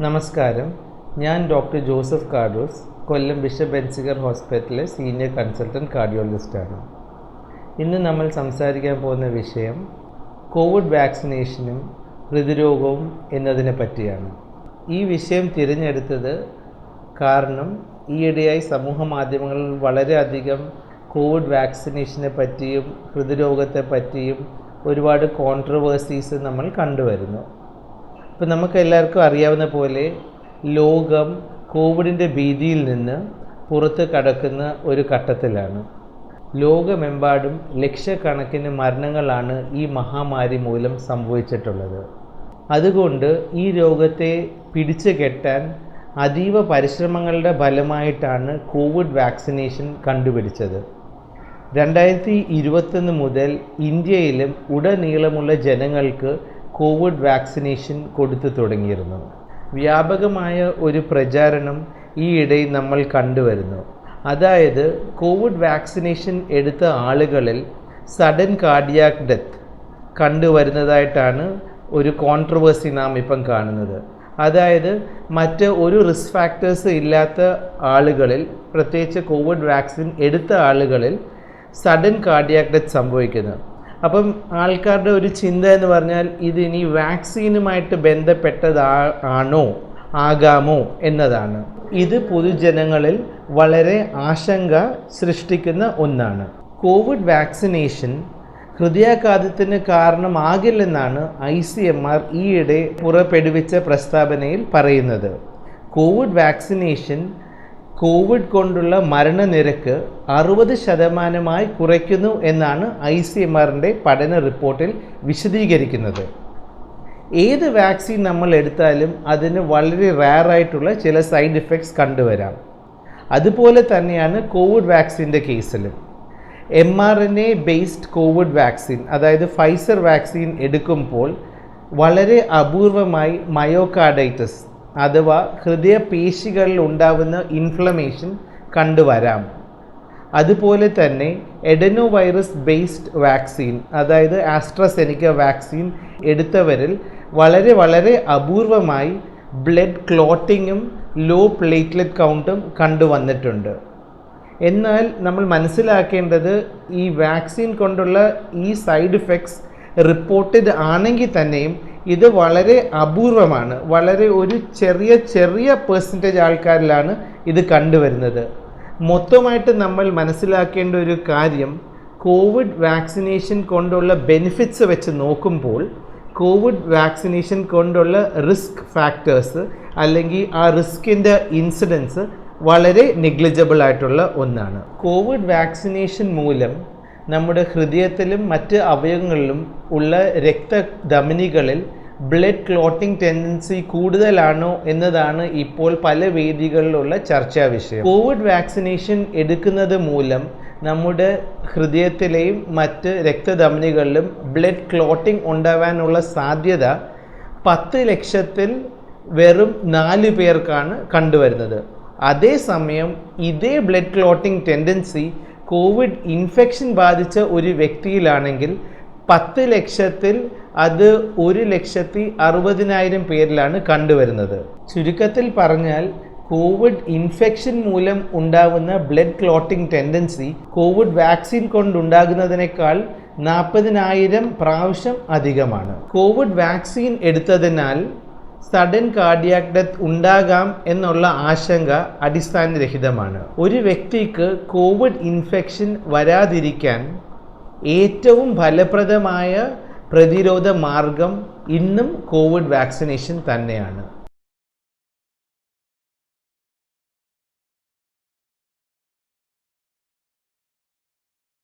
നമസ്കാരം. ഞാൻ doctor Joseph Cardoz Kollam bishop Benziger ഹോസ്പിറ്റലിലെ സീനിയർ കൺസൾട്ടന്റ് കാർഡിയോളജിസ്റ്റാണ്. ഇന്ന് നമ്മൾ സംസാരിക്കാൻ പോകുന്ന വിഷയം കോവിഡ് വാക്സിനേഷനും ഹൃദ്രോഗവും എന്നതിനെ പറ്റിയാണ്. ഈ വിഷയം തിരഞ്ഞെടുത്തത് കാരണം ഈയിടെയായി സമൂഹ മാധ്യമങ്ങളിൽ വളരെയധികം കോവിഡ് വാക്സിനേഷനെ പറ്റിയും ഹൃദ്രോഗത്തെ പറ്റിയും ഒരുപാട് കോൺട്രവേഴ്സീസ് നമ്മൾ കണ്ടുവരുന്നു. ഇപ്പം നമുക്ക് എല്ലാവർക്കും അറിയാവുന്ന പോലെ ലോകം കോവിഡിന്റെ ഭീതിയിൽ നിന്ന് പുറത്ത് കടക്കുന്ന ഒരു ഘട്ടത്തിലാണ്. ലോകമെമ്പാടും ലക്ഷക്കണക്കിന് മരണങ്ങളാണ് ഈ മഹാമാരി മൂലം സംഭവിച്ചിട്ടുള്ളത്. അതുകൊണ്ട് ഈ രോഗത്തെ പിടിച്ചു കെട്ടാൻ അതീവ പരിശ്രമങ്ങളുടെ ഫലമായിട്ടാണ് കോവിഡ് വാക്സിനേഷൻ കണ്ടുപിടിച്ചത്. രണ്ടായിരത്തി ഇരുപത്തൊന്ന് മുതൽ ഇന്ത്യയിലും ഉടനീളമുള്ള ജനങ്ങൾക്ക് കോവിഡ് വാക്സിനേഷൻ കൊടുത്തു തുടങ്ങിയിരുന്നു. വ്യാപകമായ ഒരു പ്രചാരണം ഈയിടെ നമ്മൾ കണ്ടുവരുന്നു. അതായത് കോവിഡ് വാക്സിനേഷൻ എടുത്ത ആളുകളിൽ സഡൻ കാർഡിയാക് ഡെത്ത് കണ്ടുവരുന്നതായിട്ടാണ് ഒരു കോൺട്രവേഴ്സി നാം ഇപ്പം കാണുന്നത്. അതായത് മറ്റ് ഒരു റിസ്ക് ഫാക്ടേഴ്സ് ഇല്ലാത്ത ആളുകളിൽ പ്രത്യേകിച്ച് കോവിഡ് വാക്സിൻ എടുത്ത ആളുകളിൽ സഡൻ കാർഡിയാക് ഡെത്ത് സംഭവിക്കുന്നു. അപ്പം ആൾക്കാരുടെ ഒരു ചിന്ത എന്ന് പറഞ്ഞാൽ ഇത് ഇനി വാക്സിനുമായിട്ട് ബന്ധപ്പെട്ടതാ ആണോ ആകാമോ എന്നതാണ്. ഇത് പൊതുജനങ്ങളിൽ വളരെ ആശങ്ക സൃഷ്ടിക്കുന്ന ഒന്നാണ്. കോവിഡ് വാക്സിനേഷൻ ഹൃദയാഘാതത്തിന് കാരണമാകില്ലെന്നാണ് ഐ സി എം ആർ ഈയിടെ പുറപ്പെടുവിച്ച പ്രസ്താവനയിൽ പറയുന്നത്. കോവിഡ് വാക്സിനേഷൻ കോവിഡ് കൊണ്ടുള്ള മരണനിരക്ക് അറുപത് ശതമാനമായി കുറയ്ക്കുന്നു എന്നാണ് ഐ സി എം ആറിന്റെ പഠന റിപ്പോർട്ടിൽ വിശദീകരിക്കുന്നത്. ഏത് വാക്സിൻ നമ്മൾ എടുത്താലും അതിന് വളരെ റയറായിട്ടുള്ള ചില സൈഡ് ഇഫക്ട്സ് കണ്ടുവരാം. അതുപോലെ തന്നെയാണ് കോവിഡ് വാക്സിന്റെ കേസിലും. M R N A based covid vaccine അതായത് ഫൈസർ വാക്സിൻ എടുക്കുമ്പോൾ വളരെ അപൂർവമായി മയോകാർഡൈറ്റിസ് അഥവാ ഹൃദയപേശികളിൽ ഉണ്ടാവുന്ന ഇൻഫ്ലമേഷൻ കണ്ടുവരാം. അതുപോലെ തന്നെ എഡനോ വൈറസ് ബേസ്ഡ് വാക്സിൻ അതായത് ആസ്ട്രസെനിക്ക വാക്സിൻ എടുത്തവരിൽ വളരെ വളരെ അപൂർവമായി ബ്ലഡ് ക്ലോട്ടിങ്ങും ലോ പ്ലേറ്റ്ലെറ്റ് കൗണ്ടും കണ്ടുവന്നിട്ടുണ്ട്. എന്നാൽ നമ്മൾ മനസ്സിലാക്കേണ്ടത് ഈ വാക്സിൻ കൊണ്ടുള്ള ഈ സൈഡ് ഇഫക്ട്സ് റിപ്പോർട്ടഡ് ആണെങ്കിൽ തന്നെയും ഇത് വളരെ അപൂർവമാണ്. വളരെ ഒരു ചെറിയ ചെറിയ പെർസെന്റേജ് ആൾക്കാരിലാണ് ഇത് കണ്ടുവരുന്നത്. മൊത്തമായിട്ട് നമ്മൾ മനസ്സിലാക്കേണ്ട ഒരു കാര്യം കോവിഡ് വാക്സിനേഷൻ കൊണ്ടുള്ള ബെനിഫിറ്റ്സ് വെച്ച് നോക്കുമ്പോൾ കോവിഡ് വാക്സിനേഷൻ കൊണ്ടുള്ള റിസ്ക് ഫാക്ടേഴ്സ് അല്ലെങ്കിൽ ആ റിസ്കിന്റെ ഇൻസിഡൻസ് വളരെ നെഗ്ലിജബിൾ ആയിട്ടുള്ള ഒന്നാണ്. കോവിഡ് വാക്സിനേഷൻ മൂലം നമ്മുടെ ഹൃദയത്തിലും മറ്റ് അവയവങ്ങളിലും ഉള്ള രക്തധമനികളിൽ ബ്ലഡ് ക്ലോട്ടിംഗ് ടെൻഡൻസി കൂടുതലാണോ എന്നതാണ് ഇപ്പോൾ പല വേദികളിലുള്ള ചർച്ചാ വിഷയം. കോവിഡ് വാക്സിനേഷൻ എടുക്കുന്നത് മൂലം നമ്മുടെ ഹൃദയത്തിലെയും മറ്റ് രക്തധമനികളിലും ബ്ലഡ് ക്ലോട്ടിംഗ് ഉണ്ടാവാനുള്ള സാധ്യത പത്ത് ലക്ഷത്തിൽ വെറും നാല് പേർക്കാണ് കണ്ടുവരുന്നത്. അതേസമയം ഇതേ blood clotting tendency covid infection ബാധിച്ച ഒരു വ്യക്തിയിലാണെങ്കിൽ പത്ത് ലക്ഷത്തിൽ അത് ഒരു ലക്ഷത്തി അറുപതിനായിരം പേരിലാണ് കണ്ടുവരുന്നത്. ചുരുക്കത്തിൽ പറഞ്ഞാൽ കോവിഡ് ഇൻഫെക്ഷൻ മൂലം ഉണ്ടാകുന്ന blood clotting tendency covid vaccine കൊണ്ടുണ്ടാകുന്നതിനേക്കാൾ നാൽപ്പതിനായിരം പ്രാവശ്യം അധികമാണ്. കോവിഡ് വാക്സിൻ എടുത്തതിനാൽ സഡൻ കാർഡിയാക് ഡെത്ത് ഉണ്ടാകാം എന്നുള്ള ആശങ്ക അടിസ്ഥാനരഹിതമാണ്. ഒരു വ്യക്തിക്ക് കോവിഡ് ഇൻഫെക്ഷൻ വരാതിരിക്കാൻ ഏറ്റവും ഫലപ്രദമായ പ്രതിരോധ മാർഗം ഇന്നും കോവിഡ് വാക്സിനേഷൻ തന്നെയാണ്.